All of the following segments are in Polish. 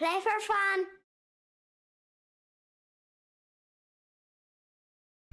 Play for fun.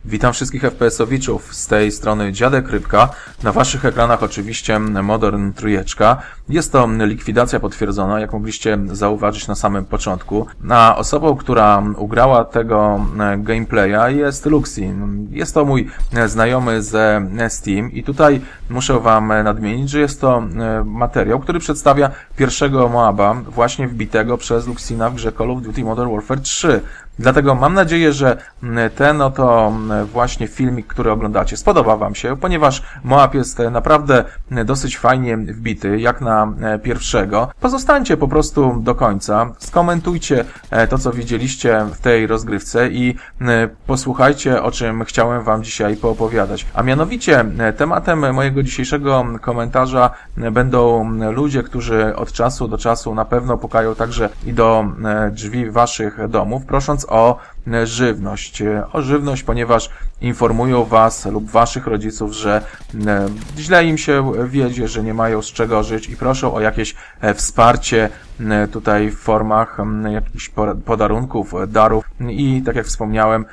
Witam wszystkich FPS-owiczów z tej strony Dziadek Rybka. Na waszych ekranach oczywiście Modern Trójeczka. Jest to likwidacja potwierdzona, jak mogliście zauważyć na samym początku. A osobą, która ugrała tego e, gameplaya jest Luxi. Jest to mój e, znajomy ze Steam i tutaj muszę wam nadmienić, że jest to e, materiał, który przedstawia pierwszego Moaba właśnie wbitego przez Luxina w grze Call of Duty Modern Warfare 3. Dlatego mam nadzieję, że mm, ten oto mm, właśnie filmik, który oglądacie, spodoba Wam się, ponieważ Moab jest e, naprawdę mm, dosyć fajnie wbity, jak na e, pierwszego. Pozostańcie po prostu do końca, skomentujcie e, to, co widzieliście w tej rozgrywce i posłuchajcie, o czym chciałem Wam dzisiaj poopowiadać. A mianowicie tematem mojego dzisiejszego komentarza będą ludzie, którzy od czasu do czasu na pewno pukają także i do drzwi Waszych domów, prosząc o żywność. O żywność, ponieważ informują Was lub Waszych rodziców, że e, źle im się wiedzie, że nie mają z czego żyć i proszą o jakieś e, wsparcie e, tutaj w formach jakichś podarunków, darów i tak jak wspomniałem,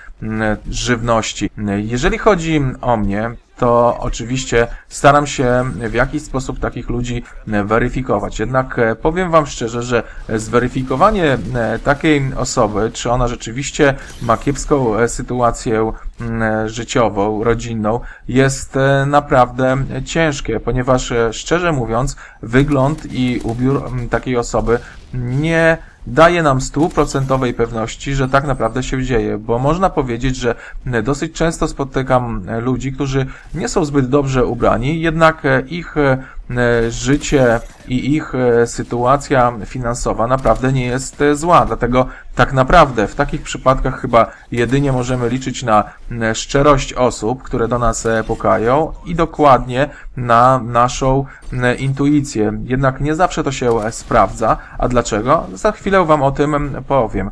żywności. Jeżeli chodzi o mnie, to oczywiście staram się w jakiś sposób takich ludzi e, weryfikować. Jednak e, powiem Wam szczerze, że zweryfikowanie e, takiej osoby, czy ona rzeczywiście ma kiepską sytuację życiową, rodzinną, jest naprawdę ciężkie, ponieważ szczerze mówiąc, wygląd i ubiór takiej osoby nie daje nam stuprocentowej pewności, że tak naprawdę się dzieje, bo można powiedzieć, że dosyć często spotykam ludzi, którzy nie są zbyt dobrze ubrani, jednak ich życie i ich e, sytuacja finansowa naprawdę nie jest e, zła, dlatego tak naprawdę w takich przypadkach chyba jedynie możemy liczyć na e, szczerość osób, które do nas e, pukają i dokładnie na naszą e, intuicję. Jednak nie zawsze to się e, sprawdza. A dlaczego? Za chwilę Wam o tym em, powiem.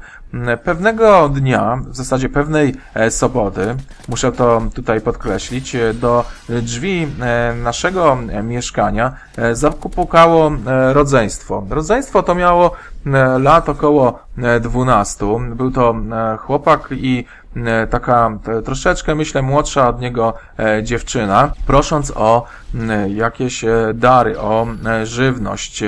Pewnego dnia, w zasadzie pewnej e, soboty, muszę to tutaj podkreślić, e, do drzwi e, naszego mieszkania zapukało rodzeństwo. Rodzeństwo to miało lat około e, 12. Był to chłopak i taka troszeczkę, myślę, młodsza od niego dziewczyna, prosząc o jakieś dary, o żywność.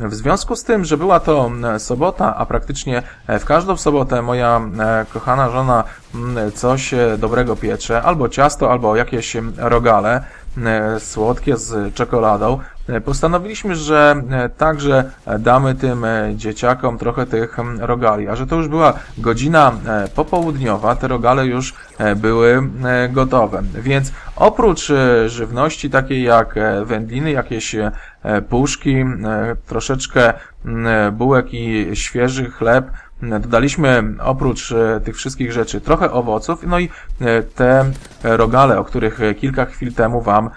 W związku z tym, że była to m, sobota, a praktycznie e, w każdą sobotę moja e, kochana żona m, coś e, dobrego piecze, albo ciasto, albo jakieś m, rogale e, słodkie z czekoladą, e, postanowiliśmy, że e, także damy tym e, dzieciakom trochę tych rogali. A że to już była godzina e, popołudniowa, te rogale już e, były e, gotowe. Więc oprócz e, żywności takiej jak e, wędliny, jakieś e, puszki, e, troszeczkę bułek i świeży chleb, dodaliśmy oprócz e, tych wszystkich rzeczy trochę owoców, no i e, te rogale, o których e, kilka chwil temu Wam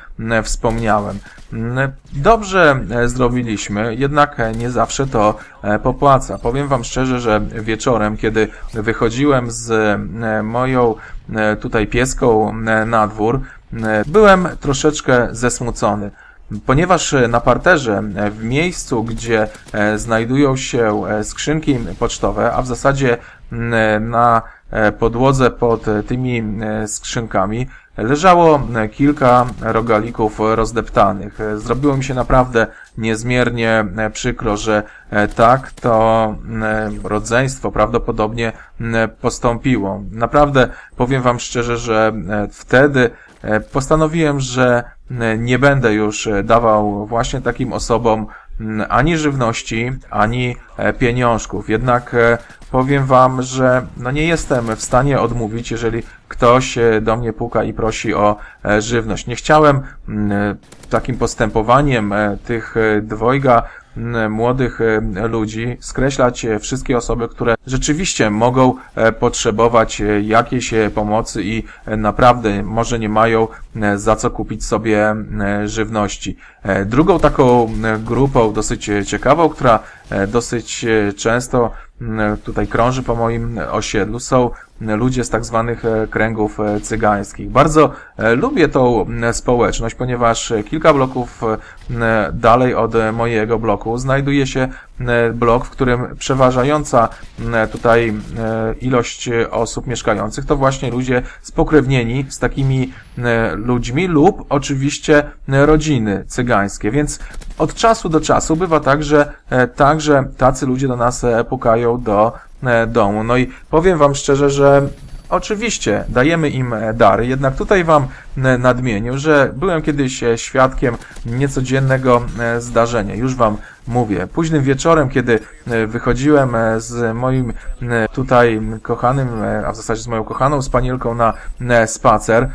wspomniałem. M, Dobrze e, zrobiliśmy, jednak e, nie zawsze to e, popłaca. Powiem Wam szczerze, że wieczorem, kiedy wychodziłem z e, moją e, tutaj pieską e, na dwór, e, byłem troszeczkę zesmucony. Ponieważ e, na parterze, e, w miejscu, gdzie e, znajdują się skrzynki pocztowe, a w zasadzie na podłodze pod tymi skrzynkami leżało kilka rogalików rozdeptanych. Zrobiło mi się naprawdę niezmiernie przykro, że tak to rodzeństwo prawdopodobnie postąpiło. Naprawdę powiem Wam szczerze, że wtedy postanowiłem, że nie będę już e, dawał właśnie takim osobom m, ani żywności, ani e, pieniążków. Jednak e, powiem Wam, że no nie jestem w stanie odmówić, jeżeli ktoś do mnie puka i prosi o żywność. Nie chciałem m, e, takim postępowaniem tych dwojga młodych e, ludzi skreślać e, wszystkie osoby, które rzeczywiście mogą e, potrzebować e, jakiejś e, pomocy i e, naprawdę może nie mają e, za co kupić sobie e, żywności. E, Drugą taką grupą dosyć e, ciekawą, która e, dosyć e, często tutaj krąży po moim osiedlu są ludzie z tak zwanych e, kręgów e, cygańskich. Bardzo e, lubię tą społeczność, ponieważ e, kilka bloków e, dalej od e, mojego bloku znajduje się blok, w którym przeważająca tutaj e, ilość e, osób mieszkających to właśnie ludzie spokrewnieni z takimi e, ludźmi lub oczywiście e, rodziny cygańskie. Więc od czasu do czasu bywa tak, że e, także tacy ludzie do nas e, pukają do e, domu. No i powiem Wam szczerze, że Oczywiście, dajemy im e, dary, jednak tutaj Wam nadmienię, że byłem kiedyś e, świadkiem niecodziennego e, zdarzenia. Już Wam mówię. Późnym wieczorem, kiedy e, wychodziłem z moim tutaj kochanym, a w zasadzie z moją kochaną spanielką na e, spacer,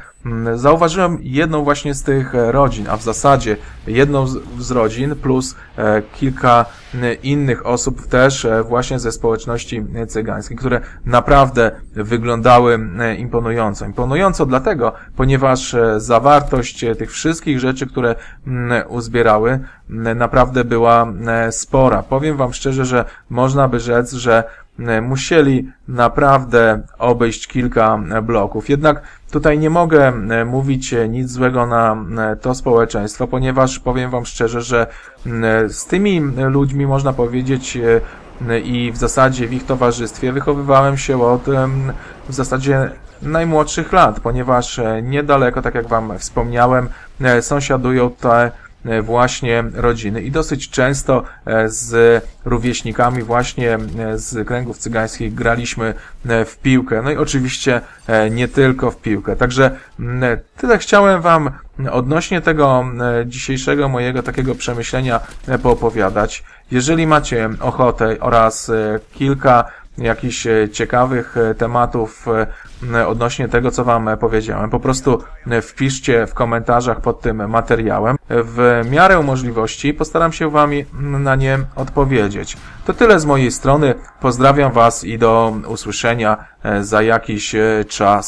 zauważyłem jedną właśnie z tych rodzin, a w zasadzie jedną z, z rodzin plus kilka innych osób też właśnie ze społeczności cygańskiej, które naprawdę wyglądały imponująco. Imponująco dlatego, ponieważ e, zawartość e, tych wszystkich rzeczy, które m, uzbierały, m, naprawdę była e, spora. Powiem Wam szczerze, że można by rzec, że musieli naprawdę obejść kilka bloków. Jednak tutaj nie mogę mówić e, nic złego na to społeczeństwo, ponieważ powiem Wam szczerze, że z tymi ludźmi można powiedzieć e, i w zasadzie w ich towarzystwie wychowywałem się od w zasadzie najmłodszych lat, ponieważ e, niedaleko, tak jak Wam wspomniałem, e, sąsiadują te e, właśnie rodziny i dosyć często z rówieśnikami właśnie z kręgów cygańskich graliśmy w piłkę. No i oczywiście nie tylko w piłkę. Także tyle chciałem Wam odnośnie tego dzisiejszego mojego takiego przemyślenia poopowiadać. Jeżeli macie ochotę oraz kilka jakichś e, ciekawych e, tematów e, odnośnie tego, co Wam powiedziałem. Po prostu wpiszcie w komentarzach pod tym materiałem. W miarę możliwości postaram się Wam na nie odpowiedzieć. To tyle z mojej strony. Pozdrawiam Was i do usłyszenia za jakiś czas.